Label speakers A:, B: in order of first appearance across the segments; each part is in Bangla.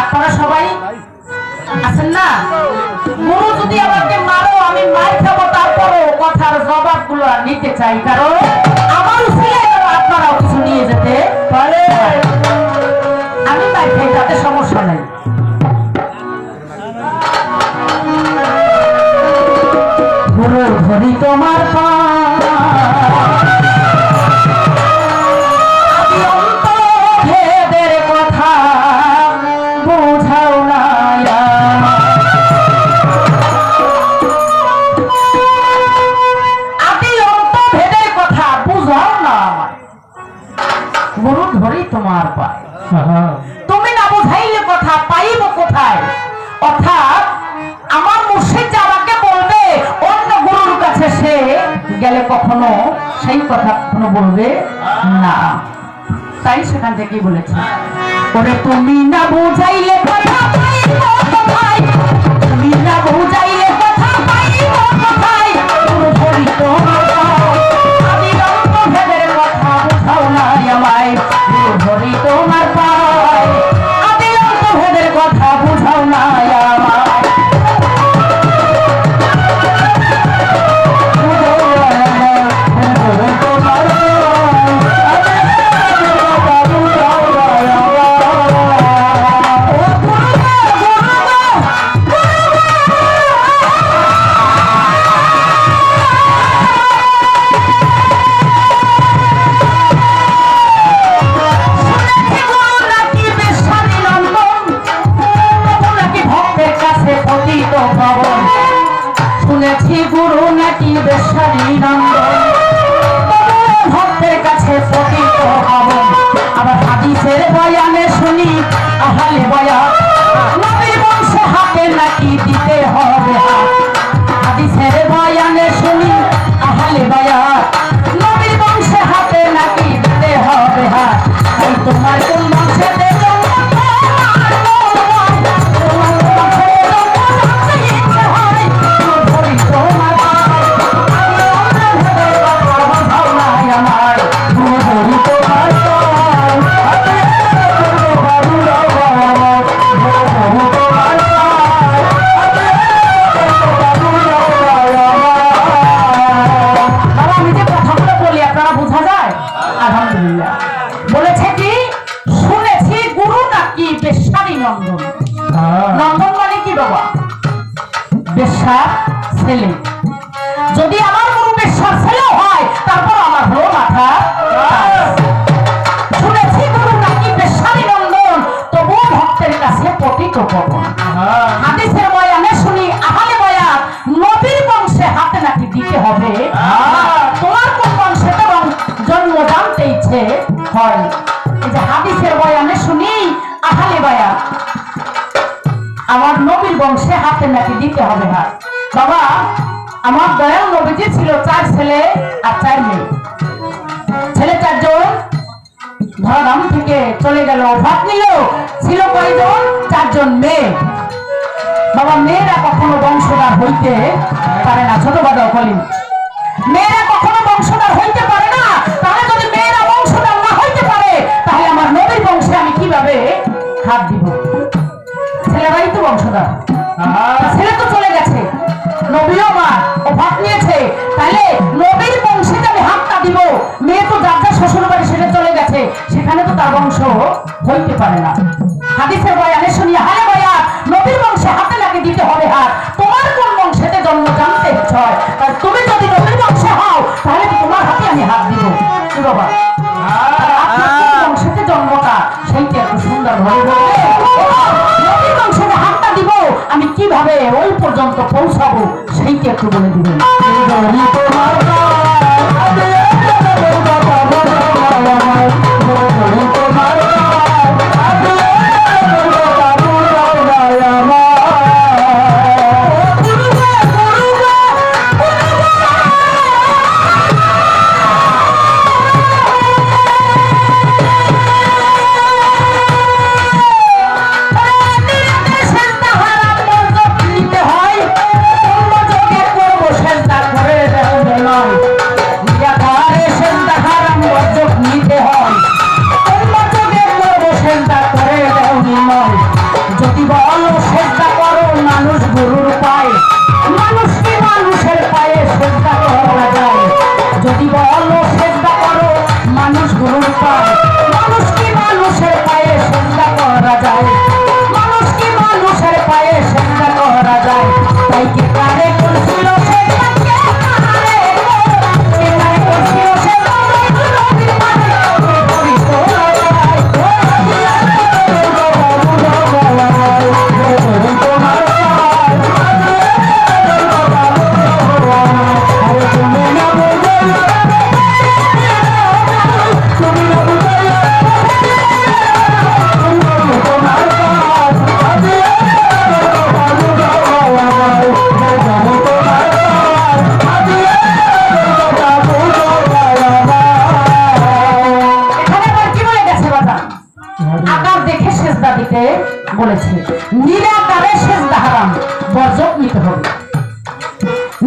A: আপনারা সবাই আছেন না? গুরু যদি আমাকে মারো, আমি মার খাব, তারপরও কথার জবাবগুলো নিতে চাই, কারণ আমার যেন আপনারাও কিছু নিয়ে যেতে পারে। আমি মার খাই, তাতে সমস্যা নেই। তোমার পা। কখনো সেই কথা কখনো বলবে না। তাই সেখান থেকেই বলেছে। ওরে তুমি না বুঝাইলে তুমি না বুঝাইলে শুনেছি গুরু নাকি বেশারি নন্দন। ভক্তের কাছে পতিত পাবন আবার হাদিসের বয়ানে শুনি, আহালে বয়া বেশার ছেলে। যদি আমার গুরু বেশার ছেলেও হয় তারপর আমার হলো মাথা শুনেছি গুরু নাকি বেশারি নন্দন তবুও ভক্তের কাছে পতিত পবন হাদিসের হাতে নাকি দিতে হবে হাত বাবা, আমার দয়াল নবীজি ছিল চার ছেলে আর চার মেয়ে। ছেলে চারজন ধরাধাম থেকে চলে গেল, ভাত নিল, ছিল কয়জন? চারজন মেয়ে। বাবা, মেয়েরা কখনো বংশধর হইতে পারে না ছোট বাদা কলিম পারে না। হাদিসের বয়ানে শুনি হালে বয়া নবীর বংশে হাতে লাগে দিতে হবে হাত। তোমার কোন বংশেতে জন্ম জানতে ইচ্ছয় আর তুমি যদি নবীর বংশে হও তাহলে তোমার হাতে আমি হাত দিব। কি বাবা বংশেতে জন্মটা সেইটা একটু সুন্দর বলবে নবীর বংশে হাতটা দিব আমি কীভাবে ওই পর্যন্ত পৌঁছাবো? সেইটা একটু বলে দিবেন।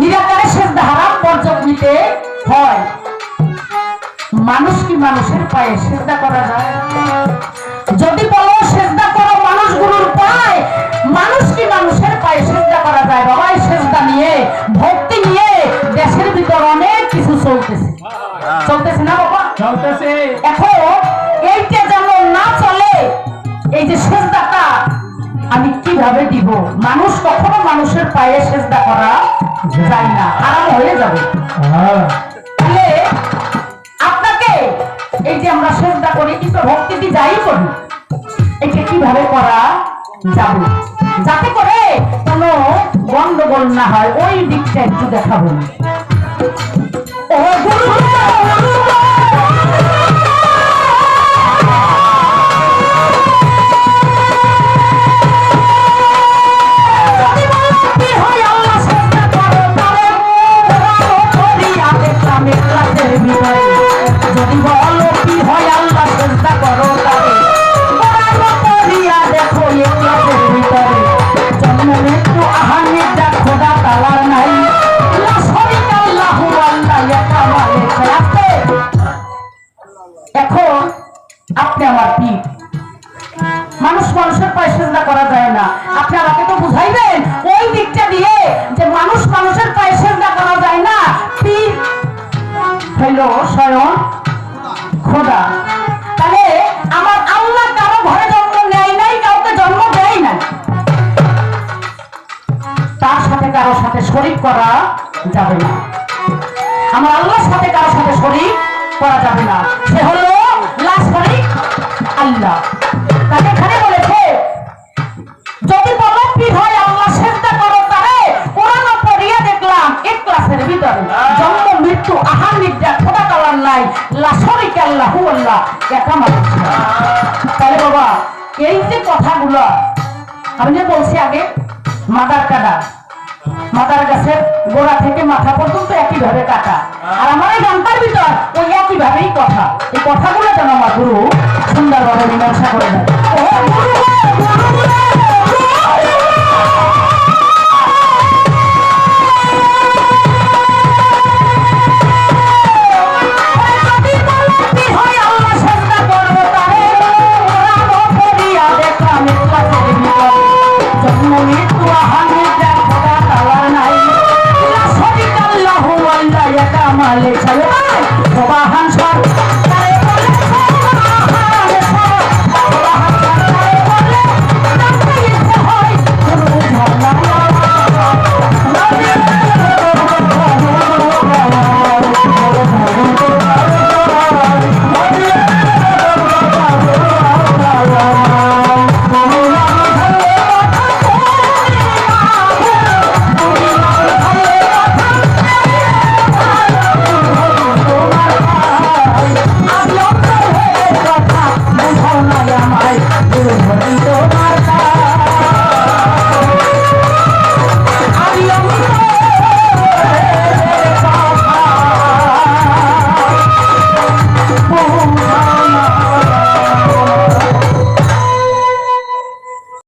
A: নিরাকারে সেজদা হারাম বর্জক নিতে হয়। মানুষ কি মানুষের পায়ে সেজদা করা যায়? যদি বলো সেজদা করো মানুষগুলোর পায়ে মানুষ কি মানুষের পায়ে সেজদা করা যায়? বাবা এই সেজদা নিয়ে ভক্তি নিয়ে দেশের ভিতর অনেক কিছু চলতেছে। চলতেছে না বাবা?
B: চলতেছে।
A: এখন এইটা যেন না চলে এই যে সেজদাটা আমি কীভাবে দিব? মানুষ কখনো মানুষের পায়ে সেজদা করা যায় না আরাম হয়ে যাবে।
B: হ্যাঁ।
A: তাহলে আপনাকে এই যে আমরা শ্রদ্ধা করি কিন্তু ভক্তি দিয়ে যাই করি এটা কীভাবে করা যাবে? যাতে করে কোনো গন্ডগোল না হয় ওই দিকটা একটু দেখাবো ও গুরু হইল স্বয়ং খোদা। তাহলে আমার আল্লাহ কারও ঘরে জন্ম নেয় নাই, কাউকে জন্ম দেয় নাই। তার সাথে কারও সাথে শরিক করা যাবে না। আমার আল্লাহর সাথে কারোর সাথে শরিক করা যাবে না। সে হলো লা শরিক আল্লাহ। তাকে এখানে বলেছে, যদি বলো কি হয় আল্লাহ চেষ্টা করো তারে কোরআন পড়িয়া দেখলাম এক ক্লাসের ভিতরে জন্ম, মৃত্যু, আহার কালার নাই। লা শরিক আল্লাহ আল্লাহ। একা মানুষ তাহলে বাবা, এই যে কথাগুলো, আমি যে বলছি আগে, মাদার কাটা। মাদার গাছের গোড়া থেকে মাথা পর্যন্ত একই ভাবে কাটা। আর আমার এই গানটার ভিতর ওই একই ভাবেই কথা। এই কথাগুলো যেন আমার গুরু সুন্দরভাবে মীমাংসা করে দেয়। সবাহান